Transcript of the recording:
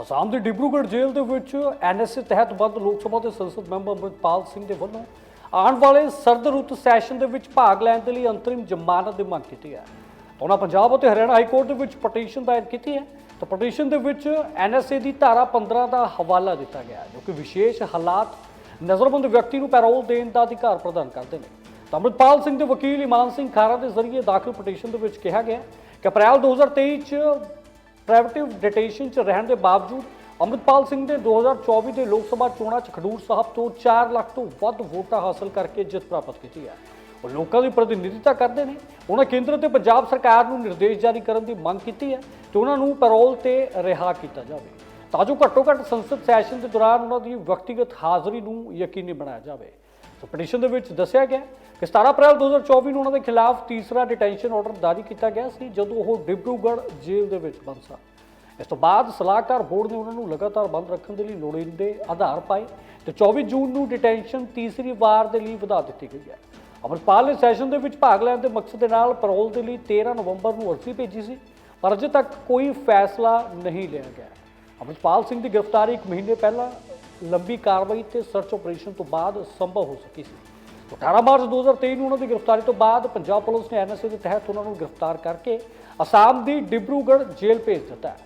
ਅਸਾਮ ਦੇ ਡਿਬਰੂਗੜ੍ਹ ਜੇਲ੍ਹ ਦੇ ਵਿੱਚ ਐਨਐਸਏ ਤਹਿਤ ਬੰਦ ਲੋਕ ਸਭਾ ਦੇ ਸੰਸਦ ਮੈਂਬਰ ਅਮਰਿਤਪਾਲ ਸਿੰਘ ਦੇ ਵੱਲੋਂ ਆਉਣ ਵਾਲੇ ਸਰਦ ਰੁੱਤ ਸੈਸ਼ਨ ਦੇ ਵਿੱਚ ਭਾਗ ਲੈਣ ਦੇ ਲਈ ਅੰਤਰਿਮ ਜ਼ਮਾਨਤ ਦੀ ਮੰਗ ਕੀਤੀ ਹੈ। ਉਹਨਾਂ ਪੰਜਾਬ ਅਤੇ ਹਰਿਆਣਾ ਹਾਈ ਕੋਰਟ ਦੇ ਵਿੱਚ ਪਟੀਸ਼ਨ ਦਾਇਰ ਕੀਤੀ ਹੈ। ਤਾਂ ਪਟੀਸ਼ਨ ਦੇ ਵਿੱਚ ਐਨਐਸਏ ਦੀ ਧਾਰਾ 15 ਦਾ ਹਵਾਲਾ ਦਿੱਤਾ ਗਿਆ ਹੈ, ਜੋ ਕਿ ਵਿਸ਼ੇਸ਼ ਹਾਲਾਤ ਨਜ਼ਰਬੰਦ ਵਿਅਕਤੀ ਨੂੰ ਪੈਰੋਲ ਦੇਣ ਦਾ ਅਧਿਕਾਰ ਪ੍ਰਦਾਨ ਕਰਦੇ ਨੇ। ਤਾਂ ਅੰਮ੍ਰਿਤਪਾਲ ਸਿੰਘ ਦੇ ਵਕੀਲ ਇਮਾਨ ਸਿੰਘ ਖਾਰਾ ਦੇ ਜ਼ਰੀਏ ਦਾਖਲ ਪਟੀਸ਼ਨ ਦੇ ਵਿੱਚ ਕਿਹਾ ਗਿਆ ਕਿ ਅਪ੍ਰੈਲ 2023 ਚ ਪ੍ਰਾਈਵੇਟਿਵ ਡਿਟੇਸ਼ਨ 'ਚ ਰਹਿਣ ਦੇ ਬਾਵਜੂਦ ਅੰਮ੍ਰਿਤਪਾਲ ਸਿੰਘ ਨੇ 2024 ਦੇ ਲੋਕ ਸਭਾ ਚੋਣਾਂ 'ਚ ਖਡੂਰ ਸਾਹਿਬ ਤੋਂ 4 ਲੱਖ ਤੋਂ ਵੱਧ ਵੋਟਾਂ ਹਾਸਲ ਕਰਕੇ ਜਿੱਤ ਪ੍ਰਾਪਤ ਕੀਤੀ ਹੈ। ਉਹ ਲੋਕਾਂ ਦੀ ਪ੍ਰਤੀਨਿਧਤਾ ਕਰਦੇ ਨੇ। ਉਹਨਾਂ ਕੇਂਦਰ ਤੇ ਪੰਜਾਬ ਸਰਕਾਰ ਨੂੰ ਨਿਰਦੇਸ਼ ਜਾਰੀ ਕਰਨ ਦੀ ਮੰਗ ਕੀਤੀ ਹੈ ਕਿ ਉਹਨਾਂ ਨੂੰ ਪੈਰੋਲ ਤੇ ਰਿਹਾ ਕੀਤਾ ਜਾਵੇ। ਤਾਂ ਜੋ ਘੱਟੋ ਘੱਟ ਸੰਸਦ ਸੈਸ਼ਨ ਦੇ ਦੌਰਾਨ ਉਹਨਾਂ ਦੀ ਵਿਅਕਤੀਗਤ ਹਾਜ਼ਰੀ ਨੂੰ ਯਕੀਨੀ ਬਣਾਇਆ ਜਾਵੇ। ਸੋ ਪਟੀਸ਼ਨ ਦੇ ਵਿੱਚ ਦੱਸਿਆ ਗਿਆ ਕਿ 17 ਅਪ੍ਰੈਲ 2024 ਨੂੰ ਉਹਨਾਂ ਦੇ ਖਿਲਾਫ ਤੀਸਰਾ ਡਿਟੈਂਸ਼ਨ ਆਰਡਰ ਜਾਰੀ ਕੀਤਾ ਗਿਆ ਸੀ, ਜਦੋਂ ਉਹ ਡਿਬਰੂਗੜ੍ਹ ਜੇਲ੍ਹ ਦੇ ਵਿੱਚ ਬੰਦ ਸਨ। ਇਸ ਤੋਂ ਬਾਅਦ ਸਲਾਹਕਾਰ ਬੋਰਡ ਨੇ ਉਹਨਾਂ ਨੂੰ ਲਗਾਤਾਰ ਬੰਦ ਰੱਖਣ ਦੇ ਲਈ ਲੋੜੀਂਦੇ ਆਧਾਰ ਪਾਏ ਤੇ 24 ਜੂਨ ਨੂੰ ਡਿਟੈਂਸ਼ਨ ਤੀਸਰੀ ਵਾਰ ਦੇ ਲਈ ਵਧਾ ਦਿੱਤੀ ਗਈ ਹੈ। ਅਮਰਪਾਲ ਨੇ ਸੈਸ਼ਨ ਦੇ ਵਿੱਚ ਭਾਗ ਲੈਣ ਦੇ ਮਕਸਦ ਦੇ ਨਾਲ ਪੈਰੋਲ ਦੇ ਲਈ 13 ਨਵੰਬਰ ਨੂੰ ਅਰਜ਼ੀ ਭੇਜੀ ਸੀ, ਪਰ ਅਜੇ ਤੱਕ ਕੋਈ ਫੈਸਲਾ ਨਹੀਂ ਲਿਆ ਗਿਆ। ਅਮਰਪਾਲ ਸਿੰਘ ਦੀ ਗ੍ਰਿਫਤਾਰੀ ਇੱਕ ਮਹੀਨੇ ਪਹਿਲਾਂ ਲੰਬੀ ਕਾਰਵਾਈ ਤੇ ਸਰਚ ਆਪਰੇਸ਼ਨ ਤੋਂ ਬਾਅਦ ਸੰਭਵ ਹੋ ਸਕੀ ਸੀ। 18 ਮਾਰਚ 2023 ਨੂੰ ਉਹਨਾਂ ਦੀ ਗ੍ਰਿਫਤਾਰੀ ਤੋਂ ਬਾਅਦ ਪੰਜਾਬ ਪੁਲਿਸ ਨੇ ਐਨਐਸਏ ਦੇ ਤਹਿਤ ਉਹਨਾਂ ਨੂੰ ਗ੍ਰਿਫਤਾਰ ਕਰਕੇ ਅਸਾਮ ਦੀ ਡਿਬਰੂਗੜ੍ਹ ਜੇਲ੍ਹ ਭੇਜ ਦਿੱਤਾ